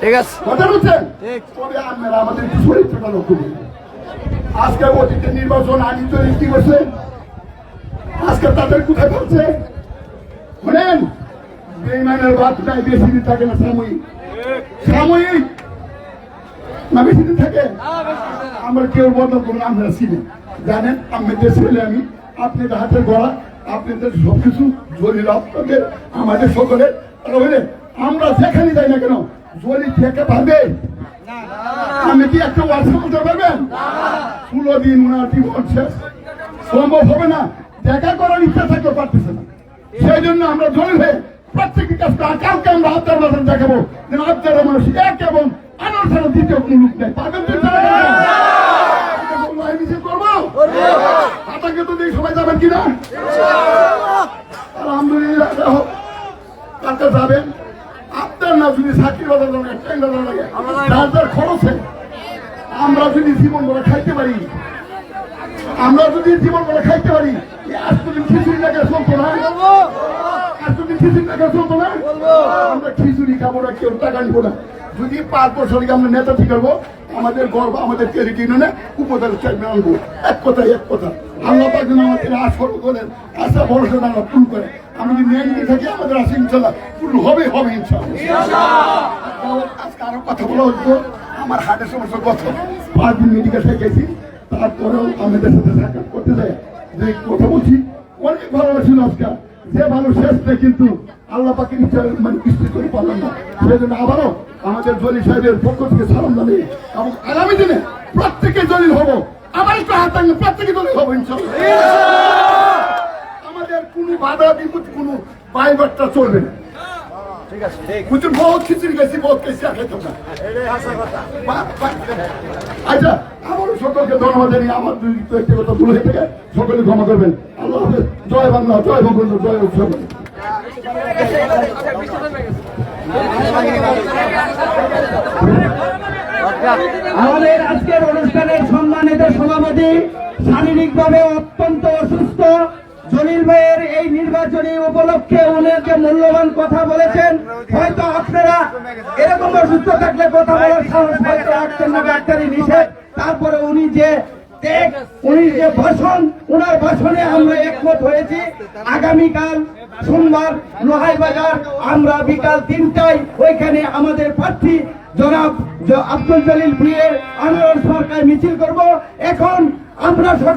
ঠিক। আছে। কথা বলছেন তবে আপনারা আমাদের চরিত্রটা লক্ষ্য করুন। আজকে অতীতের নির্বাচন কি করছে? আজকে তাদের কোথায় শোনেন? বেইমানের বেশি দিন থাকে না সাময়িক। সাময়িক? না বেশি দিন থাকে? আমরা কেউ বদল করুন আমরা চিনি জানেন আমাদের ছেলে আমি আপনাদের হাতের গড়া আপনাদের সবকিছু জলিল আপনাদের আমাদের সকলের। আমরা যেখানে যাই না কেন জলি থেকে পারবে আমি কি একটা ওয়াটসঅ্যাপ করতে পারবেন ষোলো দিন ওনার জীবন শেষ সম্ভব হবে না দেখা করার ইচ্ছা থাকলেও পারতেছে না সেই জন্য আমরা জলিল হয়ে প্রত্যেকটি কাজ কালকে আমরা আপনার মাথায় দেখাবো যেন আপনারা মানুষ এক এবং আনার ছাড়া দ্বিতীয় কোনো লোক নেই পাবেন তো করব তো দেখি সবাই যাবেন কিনা আলহামদুলিল্লাহ দেখো, কালকে যাবেন আপনার না যদি চাকরি বাজার লাগে একটাই বাজার লাগে যার যার খরচে আমরা যদি জীবন বলে খাইতে পারি আমরা যদি জীবন বলে খাইতে পারি আজকে খিচুড়ি লাগে চলতো না? আজকে খিচুড়ি লাগে চলতো না? আমরা খিচুড়ি খাব না কেউ টাকা নিবো না। যদি পাঁচ বছর আগে আমরা নেতা ঠিক করব আমাদের গর্ব আমাদের ক্রেডিট ইউনিয়নে উপজেলা চেয়ারম্যান আনব। এক কথা এক কথা। আল্লাহ পাক আমাদের আসল করেন আশা ভরসা আমরা পূর্ণ করে আমি আমাদের হবে হবে কথা আমার গেছি। করতে যে কথা বলছি, অনেক আজকে। ভালো কিন্তু আল্লাহ পাকের ইচ্ছা মানে কিস্তি করে পারলাম না। সেই জন্য আবারও আমাদের জলি সাহেবের পক্ষ থেকে সালাম জানিয়ে এবং আগামী দিনে প্রত্যেকে জলিল হব। আবার একটু হাত প্রত্যেকে জলিল হব, ইনশাল্লাহ। বাধা বিপদ কোনো বাইবারটা চলবে না। বুঝছেন বহুত খিচুড়ি গেছি বহুত কেসি খেতাম না। বা- বা- আচ্ছা আমার সকলকে ধন্যবাদ জানিয়ে আমার দুই তো কথা ভুল হয়ে থাকে। সকলে ক্ষমা করবেন। আল্লাহ হাফেজ। জয় বাংলা জয় বঙ্গবন্ধু জয় উৎসব। আমাদের আজকের অনুষ্ঠানের সম্মানিত সভাপতি শারীরিকভাবে অত্যন্ত অসুস্থ জলিল ভাইয়ের এই নির্বাচনী উপলক্ষে উনাকে মূল্যবান কথা বলেছেন। হয়তো আপনারা এরকম অসুস্থ থাকলে কথা বলার সাহস হয়তো রাখছেন না, ডাক্তারি নিষেধ। তারপরে উনি যে উনি যে ভাষণ, উনার ভাষণে আমরা একমত হয়েছি। আগামীকাল সোমবার লোহাই বাজার আমরা বিকাল তিনটায় ওইখানে আমাদের প্রার্থী জনাব আব্দুল জলিল ভুইয়ের আনোয়ার সরকার মিছিল করব। এখন আমরা সকাল